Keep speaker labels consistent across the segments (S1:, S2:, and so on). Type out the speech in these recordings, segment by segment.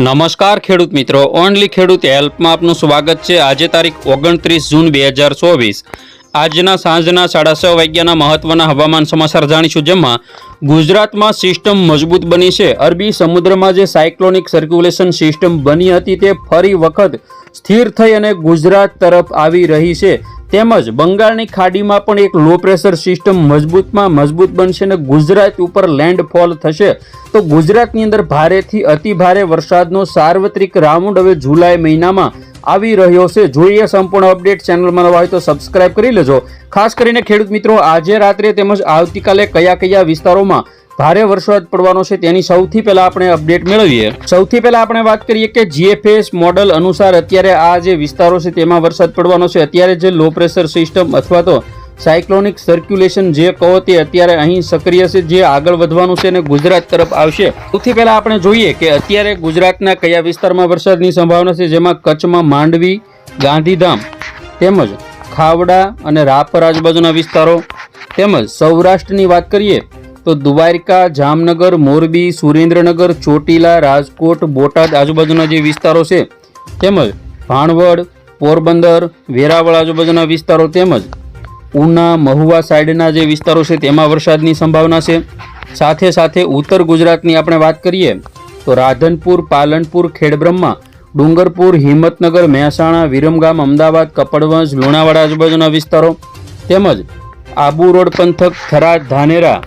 S1: નમસ્કાર ખેડૂત મિત્રો. ઓનલી ખેડૂત હેલ્પમાં આપનું સ્વાગત છે. આજે તારીખ ઓગણત્રીસ જૂન બે હજાર ચોવીસ. આજના સાંજના સાડા છ વાગ્યાના મહત્વના હવામાન સમાચાર જાણીશું, જેમાં ગુજરાતમાં સિસ્ટમ મજબૂત બની છે. અરબી સમુદ્રમાં જે સાયક્લોનિક સર્ક્યુલેશન સિસ્ટમ બની હતી, તે ફરી વખત સ્થિર થઈ અને ગુજરાત તરફ આવી રહી છે. તેમજ બંગાળની ખાડીમાં પણ એક લો પ્રેશર સિસ્ટમ મજબૂતમાં મજબૂત બનશે અને ગુજરાત ઉપર લેન્ડફોલ થશે. તો ગુજરાતની અંદર ભારેથી અતિ ભારે વરસાદનો સાર્વત્રિક રાઉન્ડ હવે જુલાઈ મહિનામાં આવી રહ્યો છે. જોઈએ સંપૂર્ણ અપડેટ ચેનલમાં નવા હોય તો સબસ્ક્રાઇબ કરી લેજો. ખાસ કરીને ખેડૂત મિત્રો, આજે રાત્રે તેમજ આવતીકાલે કયા કયા વિસ્તારોમાં ભારે વરસાદ પડવાનો છે તેની સૌથી પહેલા આપણે અપડેટ મેળવીએ. સૌથી પહેલા આપણે વાત કરીએ કે જીએફએસ મોડલ અનુસાર અત્યારે આ જે વિસ્તારો છે તેમાં વરસાદ પડવાનો છે. અત્યારે જે લો પ્રેશર સિસ્ટમ અથવા તો સાયક્લોનિક સર્ક્યુલેશન જે કહો તે અત્યારે અહીં સક્રિય છે, જે આગળ વધવાનું છે અને ગુજરાત તરફ આવશે. સૌથી પહેલા આપણે જોઈએ કે અત્યારે ગુજરાતના કયા વિસ્તારમાં વરસાદની સંભાવના છે, જેમાં કચ્છમાં માંડવી, ગાંધીધામ તેમજ ખાવડા અને રાપર આજુબાજુના વિસ્તારો તેમજ સૌરાષ્ટ્રની વાત કરીએ તો દ્વારકા, જામનગર, મોરબી, સુરેન્દ્રનગર, ચોટીલા, રાજકોટ, બોટાદ આજુબાજુના જે વિસ્તારો છે, તેમજ ભાણવડ, પોરબંદર, વેરાવળ આજુબાજુના વિસ્તારો તેમજ ઉના, મહુવા સાઈડના જે વિસ્તારો છે, તેમાં વરસાદની સંભાવના છે. સાથે સાથે ઉત્તર ગુજરાતની આપણે વાત કરીએ, તો રાધનપુર, પાલનપુર, ખેડબ્રહ્મા, ડુંગરપુર, હિંમતનગર, મહેસાણા, વિરમગામ, અમદાવાદ, કપડવંજ, લુણાવાડા આજુબાજુના વિસ્તારો, તેમજ આબુ રોડ પંથક, થરાદ, ધાનેરા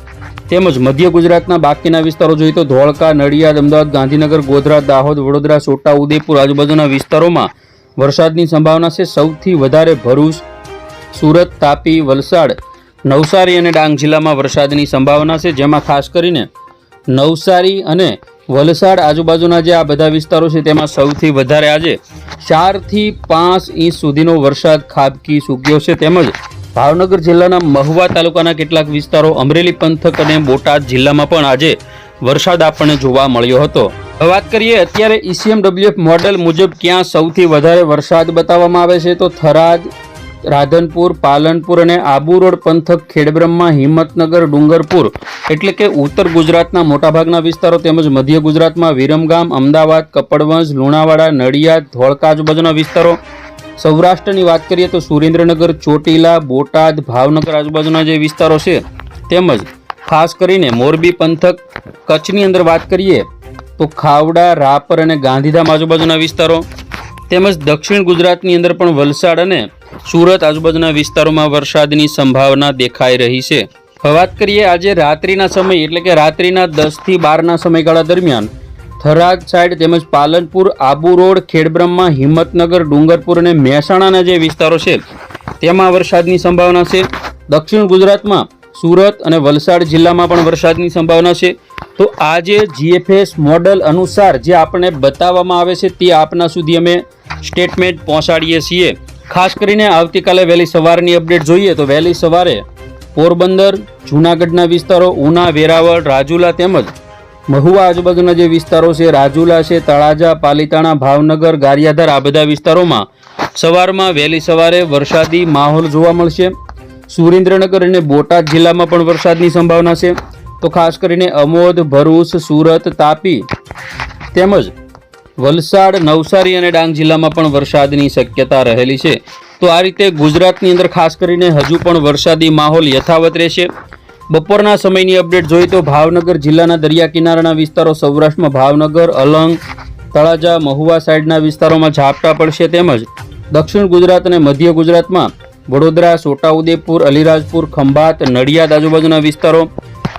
S1: તેમજ મધ્ય ગુજરાતના બાકીના વિસ્તારો જોઈએ તો ધોળકા, નડિયાદ, અમદાવાદ, ગાંધીનગર, ગોધરા, દાહોદ, વડોદરા, છોટા ઉદેપુર આજુબાજુના વિસ્તારોમાં વરસાદની સંભાવના છે. સૌથી વધારે ભરૂચ, સુરત, તાપી, વલસાડ, નવસારી અને ડાંગ જિલ્લામાં વરસાદની સંભાવના છે, જેમાં ખાસ કરીને નવસારી અને વલસાડ આજુબાજુના જે આ બધા વિસ્તારો છે, તેમાં સૌથી વધારે આજે ચારથી પાંચ ઇંચ સુધીનો વરસાદ ખાબકી ચૂક્યો છે. તેમજ ભાવનગર જિલ્લાના મહુવા તાલુકાના કેટલાક વિસ્તારો અમરેલી પંથક અને બોટાદ જિલ્લામાં પણ આજે વરસાદ આપણને જોવા મળ્યો હતો. વાત કરીએ, અત્યારે ઈસીએમડબ્લ્યુએફ મોડેલ મુજબ ક્યાં સૌથી વધારે વરસાદ બતાવવામાં આવે છે તો થરાદ, રાધનપુર, પાલનપુર અને આબુ રોડ પંથક, ખેડબ્રહ્મા, હિંમતનગર, ડુંગરપુર એટલે કે ઉત્તર ગુજરાતના મોટાભાગના વિસ્તારો તેમજ મધ્ય ગુજરાતમાં વિરમગામ, અમદાવાદ, કપડવંજ, લુણાવાડા, નડિયાદ ધોળકા આજુબાજુના વિસ્તારો સૌરાષ્ટ્રની વાત કરીએ તો સુરેન્દ્રનગર, ચોટીલા, બોટાદ, ભાવનગર આજુબાજુના જે વિસ્તારો છે, તેમજ ખાસ કરીને મોરબી પંથક કચ્છની અંદર વાત કરીએ તો ખાવડા, રાપર અને ગાંધીધામ આજુબાજુના વિસ્તારો, તેમજ દક્ષિણ ગુજરાતની અંદર પણ વલસાડ અને સુરત આજુબાજુના વિસ્તારોમાં વરસાદની સંભાવના દેખાઈ રહી છે. વાત કરીએ આજે રાત્રિના સમય, એટલે કે રાત્રિના દસથી બારના સમયગાળા દરમિયાન થરાદ સાઈડ તેમજ પાલનપુર આબુ રોડ, ખેડબ્રહ્મા, હિંમતનગર, ડુંગરપુર અને મહેસાણાના જે વિસ્તારો છે, તેમાં વરસાદની સંભાવના છે. દક્ષિણ ગુજરાતમાં સુરત અને વલસાડ જિલ્લામાં પણ વરસાદની સંભાવના છે. તો આજે જીએફએસ મોડલ અનુસાર જે આપણને બતાવવામાં આવે છે તે આપના સુધી અમે સ્ટેટમેન્ટ પહોંચાડીએ છીએ. ખાસ કરીને આવતીકાલે વહેલી સવારની અપડેટ જોઈએ તો વહેલી સવારે પોરબંદર, જૂનાગઢના વિસ્તારો, ઉના, વેરાવળ, રાજુલા તેમજ મહુવા આજુબાજુના જે વિસ્તારો છે, રાજુલા છે, તળાજા, પાલીતાણા, ભાવનગર, ગારિયાધાર, આ બધા વિસ્તારોમાં સવારમાં વહેલી સવારે વરસાદી માહોલ જોવા મળશે. સુરેન્દ્રનગર અને બોટાદ જિલ્લામાં પણ વરસાદની સંભાવના છે. તો ખાસ કરીને અમોદ, ભરૂચ, સુરત, તાપી તેમજ વલસાડ, નવસારી અને ડાંગ જિલ્લામાં પણ વરસાદની શક્યતા રહેલી છે. તો આ રીતે ગુજરાતની અંદર ખાસ કરીને હજુ પણ વરસાદી માહોલ યથાવત રહેશે. બપોરના સમયની અપડેટ જોઈએ તો ભાવનગર જિલ્લાના દરિયા કિનારાના વિસ્તારો સૌરાષ્ટ્રમાં ભાવનગર, અલંગ, તળાજા, મહુવા સાઈડના વિસ્તારોમાં ઝાપટા પડશે તેમજ દક્ષિણ ગુજરાત અને મધ્ય ગુજરાતમાં વડોદરા, છોટાઉદેપુર, અલીરાજપુર, ખંભાત, નડિયાદ આજુબાજુના વિસ્તારો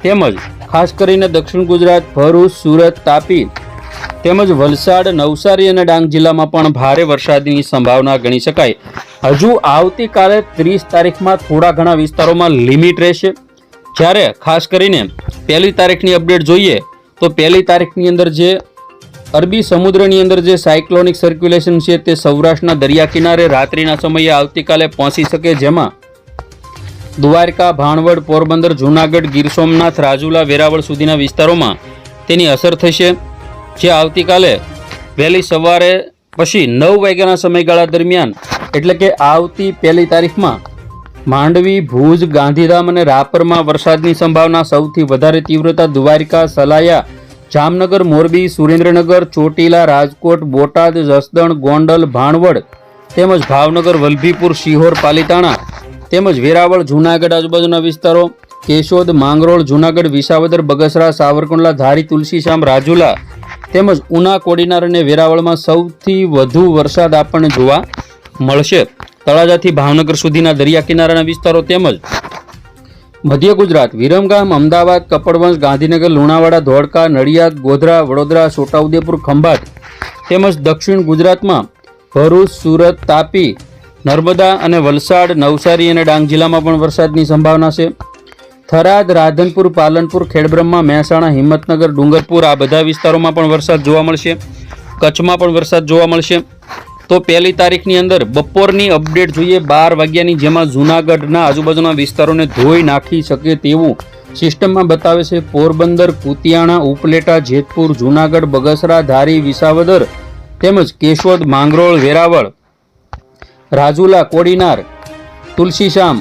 S1: તેમજ ખાસ કરીને દક્ષિણ ગુજરાત, ભરૂચ, સુરત, તાપી તેમજ વલસાડ, નવસારી અને ડાંગ જિલ્લામાં પણ ભારે વરસાદની સંભાવના ગણી શકાય. હજુ આવતીકાલે ત્રીસ તારીખમાં થોડા ઘણા વિસ્તારોમાં લિમિટ રહેશે. જ્યારે ખાસ કરીને પહેલી તારીખની અપડેટ જોઈએ તો પહેલી તારીખની અંદર જે અરબી સમુદ્રની અંદર જે સાયક્લોનિક સર્ક્યુલેશન છે તે સૌરાષ્ટ્રના દરિયા કિનારે રાત્રિના સમયે આવતીકાલે પહોંચી શકે જેમાં દ્વારકા, ભાણવડ, પોરબંદર, જૂનાગઢ, ગીર સોમનાથ, રાજુલા, વેરાવળ સુધીના વિસ્તારોમાં તેની અસર થશે. જે આવતીકાલે વહેલી સવારે પછી નવ વાગ્યાના સમયગાળા દરમિયાન, એટલે કે આવતી પહેલી તારીખમાં માંડવી, ભુજ, ગાંધીધામ અને રાપરમાં વરસાદની સંભાવના સૌથી વધારે તીવ્રતા દ્વારિકા, સલાયા, જામનગર, મોરબી, સુરેન્દ્રનગર, ચોટીલા, રાજકોટ, બોટાદ, જસદણ, ગોંડલ, ભાણવડ તેમજ ભાવનગર, વલભીપુર, શિહોર, પાલીતાણા તેમજ વેરાવળ, જૂનાગઢ આજુબાજુના વિસ્તારો, કેશોદ, માંગરોળ, જૂનાગઢ, વિસાવદર, બગસરા, સાવરકુંડલા, ધારી, તુલસીશ્યામ, રાજુલા તેમજ ઉના, કોડીનાર અને વેરાવળમાં સૌથી વધુ વરસાદ આપણને જોવા મળશે. તળાજાથી ભાવનગર સુધીના દરિયા કિનારાના વિસ્તારો તેમજ મધ્ય ગુજરાત, વિરમગામ, અમદાવાદ, કપડવંશ, ગાંધીનગર, લુણાવાડા, ધોળકા, નડિયાદ, ગોધરા, વડોદરા, છોટાઉદેપુર, ખંભાત તેમજ દક્ષિણ ગુજરાતમાં ભરૂચ, સુરત, તાપી, નર્મદા અને વલસાડ, નવસારી અને ડાંગ જિલ્લામાં પણ વરસાદની સંભાવના છે. થરાદ, રાધનપુર, પાલનપુર, ખેડબ્રહ્મા, મહેસાણા, હિંમતનગર, ડુંગરપુર આ બધા વિસ્તારોમાં પણ વરસાદ જોવા મળશે. કચ્છમાં પણ વરસાદ જોવા મળશે. તો પહેલી તારીખની અંદર બપોરની અપડેટ જોઈએ. બાર વાગ્યાની જેમાં જૂનાગઢના આજુબાજુના વિસ્તારોને ધોઈ નાખી શકે તેવું સિસ્ટમમાં બતાવે છે. પોરબંદર, કુતિયાણા, ઉપલેટા, જેતપુર, જૂનાગઢ, બગસરા, ધારી, વિસાવદર તેમજ કેશોદ, માંગરોળ, વેરાવળ, રાજુલા, કોડીનાર, તુલસીશામ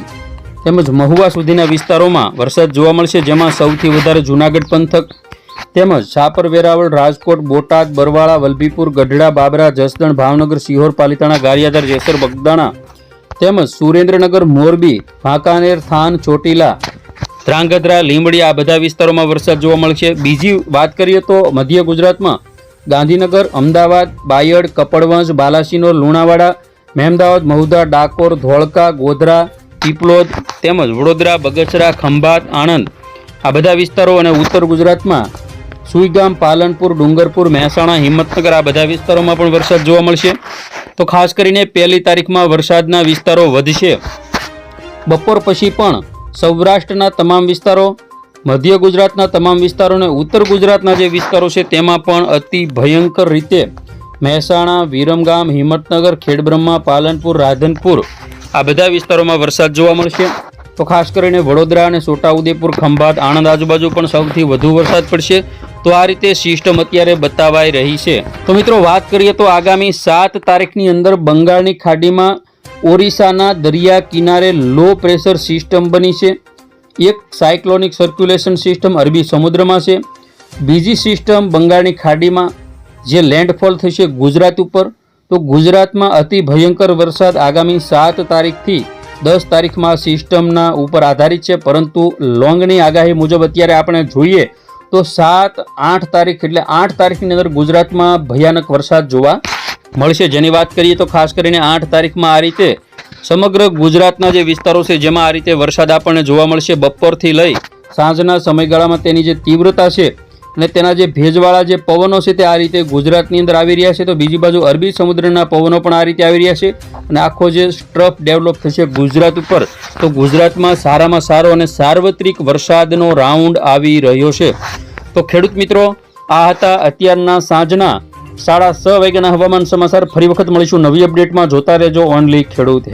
S1: તેમજ મહુવા સુધીના વિસ્તારોમાં વરસાદ જોવા મળશે, જેમાં સૌથી વધારે જૂનાગઢ પંથક તેમજ છાપર વેરાવળ રાજકોટ, બોટાદ, બરવાળા, વલભીપુર, ગઢડા, બાબરા, જસદણ, ભાવનગર, સિહોર, પાલિતાણા, ગારિયાધાર, જેસર, બગદાણા તેમજ સુરેન્દ્રનગર, મોરબી, વાંકાનેર, થાન, ચોટીલા, ધ્રાંગધ્રા, લીંબડી આ બધા વિસ્તારોમાં વરસાદ જોવા મળશે બીજી વાત કરીએ તો મધ્ય ગુજરાતમાં ગાંધીનગર, અમદાવાદ, બાયડ કપડવંશ બાલાસિનોર, લુણાવાડા, મહેમદાવાદ, મહુધા, ડાકોર, ધોળકા, ગોધરા, પીપલોદ તેમજ વડોદરા, બગસરા, ખંભાત, આણંદ આ બધા વિસ્તારો અને ઉત્તર ગુજરાતમાં સુઈગામ, પાલનપુર, ડુંગરપુર, મહેસાણા, હિંમતનગર આ બધા વિસ્તારોમાં પણ વરસાદ જોવા મળશે. તો ખાસ કરીને પહેલી તારીખમાં વરસાદના વિસ્તારો વધશે. બપોર પછી પણ સૌરાષ્ટ્રના તમામ વિસ્તારો, મધ્ય ગુજરાતના તમામ વિસ્તારો અને ઉત્તર ગુજરાતના જે વિસ્તારો છે તેમાં પણ અતિ ભયંકર રીતે મહેસાણા, વિરમગામ, હિંમતનગર, ખેડબ્રહ્મા, પાલનપુર, રાધનપુર આ બધા વિસ્તારોમાં વરસાદ જોવા મળશે. તો ખાસ કરીને વડોદરા અને છોટાઉદેપુર, ખંભાત, આણંદ આજુબાજુ પણ સૌથી વધુ વરસાદ પડશે. તો આ રીતે સિસ્ટમ અત્યારે બતાવાઈ રહી છે. તો મિત્રો વાત કરીએ તો આગામી સાત તારીખની અંદર બંગાળની ખાડીમાં ઓરિસ્સાના દરિયા કિનારે લો પ્રેશર સિસ્ટમ બની છે. એક સાયક્લોનિક સર્ક્યુલેશન સિસ્ટમ અરબી સમુદ્રમાં છે. બીજી સિસ્ટમ બંગાળની ખાડીમાં જે લેન્ડફોલ થશે ગુજરાત ઉપર. તો ગુજરાતમાં અતિ ભયંકર વરસાદ આગામી સાત તારીખથી દસ તારીખમાં સિસ્ટમના ઉપર આધારિત છે. પરંતુ લોંગની આગાહી મુજબ અત્યારે આપણે જોઈએ તો સાત, આઠ તારીખ એટલે આઠ તારીખની અંદર ગુજરાતમાં ભયાનક વરસાદ જોવા મળશે. જેની વાત કરીએ તો ખાસ કરીને આઠ તારીખમાં આ રીતે સમગ્ર ગુજરાતના જે વિસ્તારો છે, જેમાં આ રીતે વરસાદ આપણને જોવા મળશે બપોરથી લઈ સાંજના સમયગાળામાં તેની જે તીવ્રતા છે અને તેના જે ભેજવાળા જે પવનો છે તે આ રીતે ગુજરાતની અંદર આવી રહ્યા છે. તો બીજી બાજુ અરબી સમુદ્રના પવનો પણ આ રીતે આવી રહ્યા છે અને આખો જે સ્ટ્રફ ડેવલપ થશે ગુજરાત ઉપર, તો ગુજરાતમાં સારામાં સારો અને સાર્વત્રિક વરસાદનો રાઉન્ડ આવી રહ્યો છે. તો ખેડૂત મિત્રો, આ હતા અત્યારના સાંજના સાડા છ વાગ્યાના હવામાન સમાચાર. ફરી વખત મળીશું નવી અપડેટમાં. જોતા રહેજો ઓનલી ખેડૂત